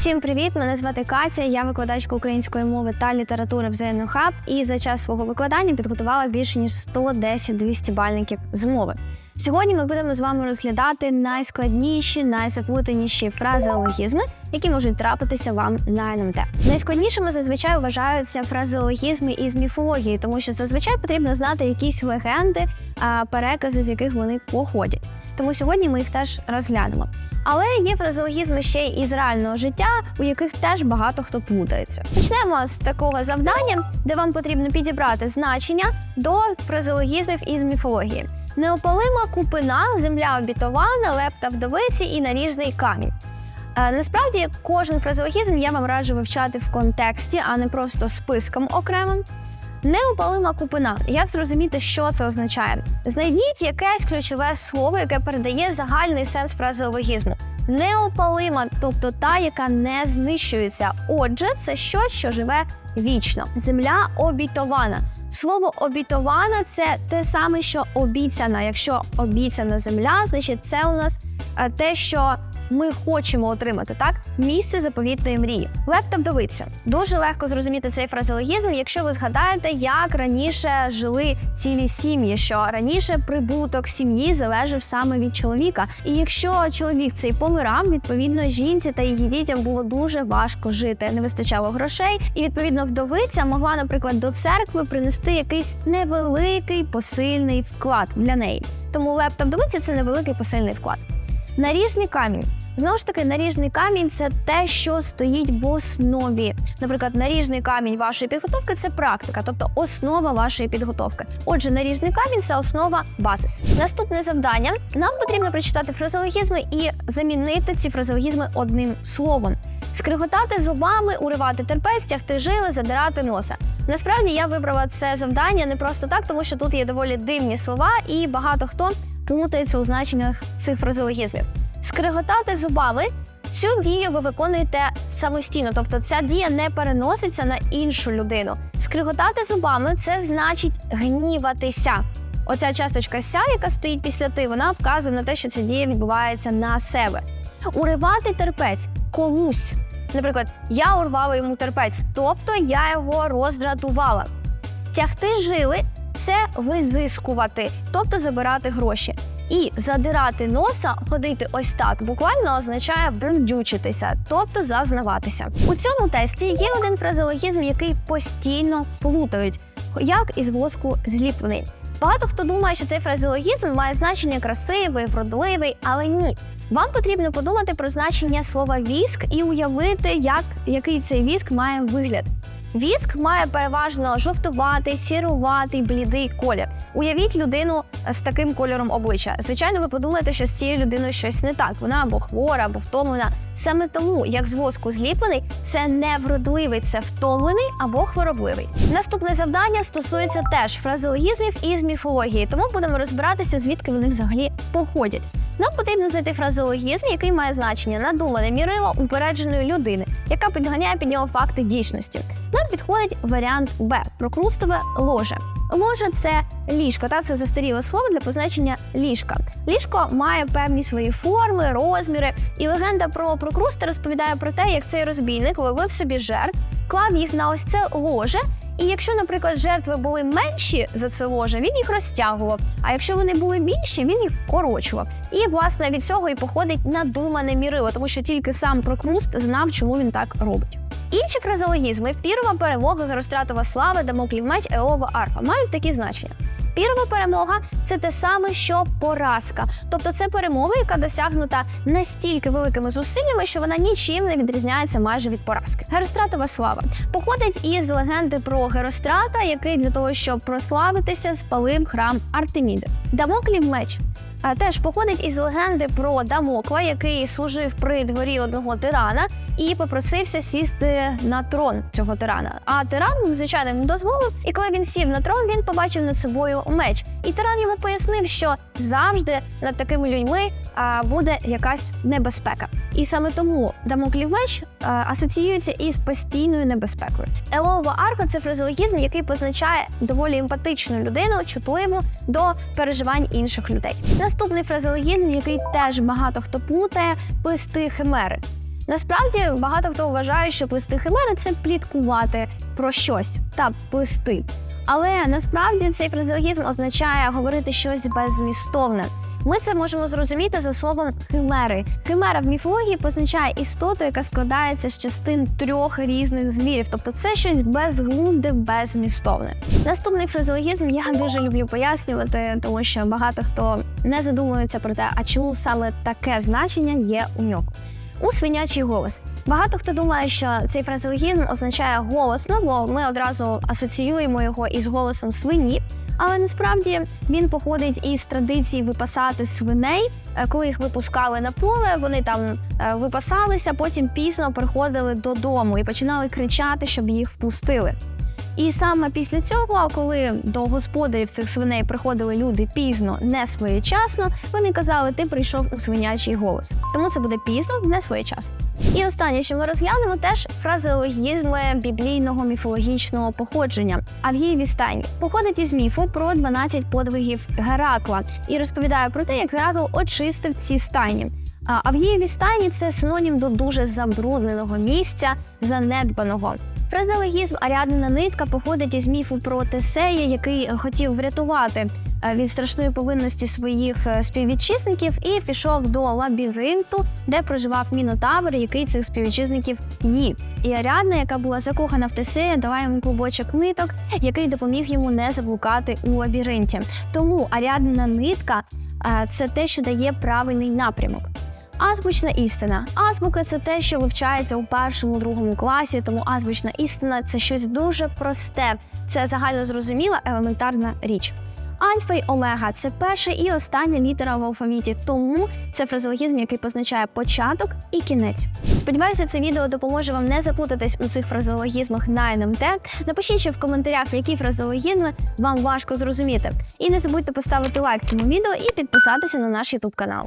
Усім привіт! Мене звати Катя. Я викладачка української мови та літератури в ЗНУ. І за час свого викладання підготувала більше ніж 110-200 бальників з мови. Сьогодні ми будемо з вами розглядати найскладніші, найзаплутаніші фразеологізми, які можуть трапитися вам на НМТ. Найскладнішими зазвичай вважаються фразеологізми із міфології, тому що зазвичай потрібно знати якісь легенди, перекази, з яких вони походять. Тому сьогодні ми їх теж розглянемо. Але є фразеологізми ще й із реального життя, у яких теж багато хто плутається. Почнемо з такого завдання, де вам потрібно підібрати значення до фразеологізмів із міфології. Неопалима купина, земля обітована, лепта вдовиці і наріжний камінь. Е, Насправді кожен фразеологізм я вам раджу вивчати в контексті, а не просто списком окремим. Неопалима купина. Як зрозуміти, що це означає? Знайдіть якесь ключове слово, яке передає загальний сенс фразеологізму. Неопалима, тобто та, яка не знищується. Отже, це щось, що живе вічно. Земля обітована. Слово обітована це те саме, що обіцяна. Якщо обіцяна земля, значить це у нас е, те, що ми хочемо отримати, так? Місце заповітної мрії. Лепта вдовиця. Дуже легко зрозуміти цей фразеологізм, якщо ви згадаєте, як раніше жили цілі сім'ї, що раніше прибуток сім'ї залежав саме від чоловіка. І якщо чоловік цей помирав, відповідно жінці та її дітям було дуже важко жити, не вистачало грошей, і відповідно вдовиця могла, наприклад, до церкви принести якийсь невеликий посильний вклад для неї. Тому лепта вдовиця це невеликий посильний вклад. Наріжний камінь. Знову ж таки, наріжний камінь це те, що стоїть в основі. Наприклад, наріжний камінь вашої підготовки це практика, тобто основа вашої підготовки. Отже, наріжний камінь це основа базис. Наступне завдання: нам потрібно прочитати фразеологізми і замінити ці фразеологізми одним словом. Скриготати зубами, уривати терпець, тягти жили, задирати носа. Насправді я вибрала це завдання не просто так, тому що тут є доволі дивні слова, і багато хто плутається у значеннях цих фразеологізмів. Скриготати зубами цю дію ви виконуєте самостійно, тобто ця дія не переноситься на іншу людину. Скриготати зубами це значить гніватися. Оця часточка ся, яка стоїть після ти, вона вказує на те, що ця дія відбувається на себе. Уривати терпець комусь. Наприклад, я урвала йому терпець, тобто я його роздратувала. Тягти жили це визискувати, тобто забирати гроші. І задирати носа, ходити ось так, буквально означає брендючитися, тобто зазнаватися. У цьому тесті є один фразеологізм, який постійно плутають, як із воску зліплений. Багато хто думає, що цей фразеологізм має значення красивий, вродливий, але ні. Вам потрібно подумати про значення слова віск і уявити, як, який цей віск має вигляд. Віск має переважно жовтуватий, сіруватий, блідий колір. Уявіть людину з таким кольором обличчя. Звичайно, ви подумаєте, що з цією людиною щось не так. Вона або хвора, або втомлена. Саме тому, як з воску зліплений, це не вродливий, це втомлений або хворобливий. Наступне завдання стосується теж фразеологізмів із міфології, тому будемо розбиратися, звідки вони взагалі походять. Нам потрібно знайти фразеологізм, який має значення надумане мірило упередженої людини, яка підганяє під нього факти дійсності. Нам підходить варіант Б прокрустове ложе. Ложе це ліжко, та це застаріле слово для позначення ліжка. Ліжко має певні свої форми, розміри, і легенда про прокрусти розповідає про те, як цей розбійник ловив собі жертв, клав їх на ось це ложе. І якщо, наприклад, жертви були менші за це ложе, він їх розтягував. А якщо вони були більші, він їх корочував. І власне від цього і походить надумане мірило, тому що тільки сам прокруст знав, чому він так робить. Інші фразеологізми Пірова перемога, Геростратова слава, Дамоклів меч, Еова арфа мають такі значення. Пірова перемога це те саме, що поразка, тобто це перемога, яка досягнута настільки великими зусиллями, що вона нічим не відрізняється майже від поразки. Геростратова слава походить із легенди про Герострата, який для того, щоб прославитися, спалив храм Артеміди. Дамоклів меч. А теж походить із легенди про Дамокла, який служив при дворі одного тирана і попросився сісти на трон цього тирана. А тиран, звичайно, йому дозволив. І коли він сів на трон, він побачив над собою меч. І тиран йому пояснив, що завжди над такими людьми а, буде якась небезпека. І саме тому Дамоклів меч а, асоціюється із постійною небезпекою. Елова арфа це фразеологізм, який позначає доволі емпатичну людину, чутливу до переживань інших людей. Наступний фразеологізм, який теж багато хто плутає, писти химери. Насправді багато хто вважає, що плести химери це пліткувати про щось та плести. Але насправді цей фразеологізм означає говорити щось беззмістовне. Ми це можемо зрозуміти за словом химери. Химера в міфології позначає істоту, яка складається з частин трьох різних звірів, тобто це щось безглузде, беззмістовне. Наступний фразеологізм я дуже люблю пояснювати, тому що багато хто не задумується про те, а чому саме таке значення є у нього. У свинячий голос. Багато хто думає, що цей фразеологізм означає голосно, бо ми одразу асоціюємо його із голосом свині. Але насправді він походить із традиції випасати свиней. Е, Коли їх випускали на поле, вони там е, випасалися, потім пізно приходили додому і починали кричати, щоб їх впустили. І саме після цього, коли до господарів цих свиней приходили люди пізно, не своєчасно, вони казали, ти прийшов у свинячий голос. Тому це буде пізно, не своєчасно. І останнє, що ми розглянемо, теж фразеологізми біблійного міфологічного походження. Авгієві стайні походить із міфу про 12 подвигів Геракла і розповідає про те, як Геракл очистив ці стайні. Авгієві стайні це синонім до дуже забрудненого місця, занедбаного. Фразеологізм Аріаднина нитка походить із міфу про Тесея, який хотів врятувати е, від страшної повинності своїх е, співвітчизників і пішов до лабіринту, де проживав мінотавр, який цих співвітчизників їв. І Аріадна, яка була закохана в Тесея, дала йому клубочок ниток, який допоміг йому не заблукати у лабіринті. Тому Аріаднина нитка е, це те, що дає правильний напрямок. Азбучна істина. Азбука це те, що вивчається у першому другому класі, тому азбучна істина це щось дуже просте. Це загально зрозуміла елементарна річ. Альфа й омега це перша і остання літера в алфавіті, тому це фразеологізм, який позначає початок і кінець. Сподіваюся, це відео допоможе вам не заплутатись у цих фразеологізмах на НМТ. Напишіть ще в коментарях, які фразеологізми вам важко зрозуміти. І не забудьте поставити лайк цьому відео і підписатися на наш YouTube канал.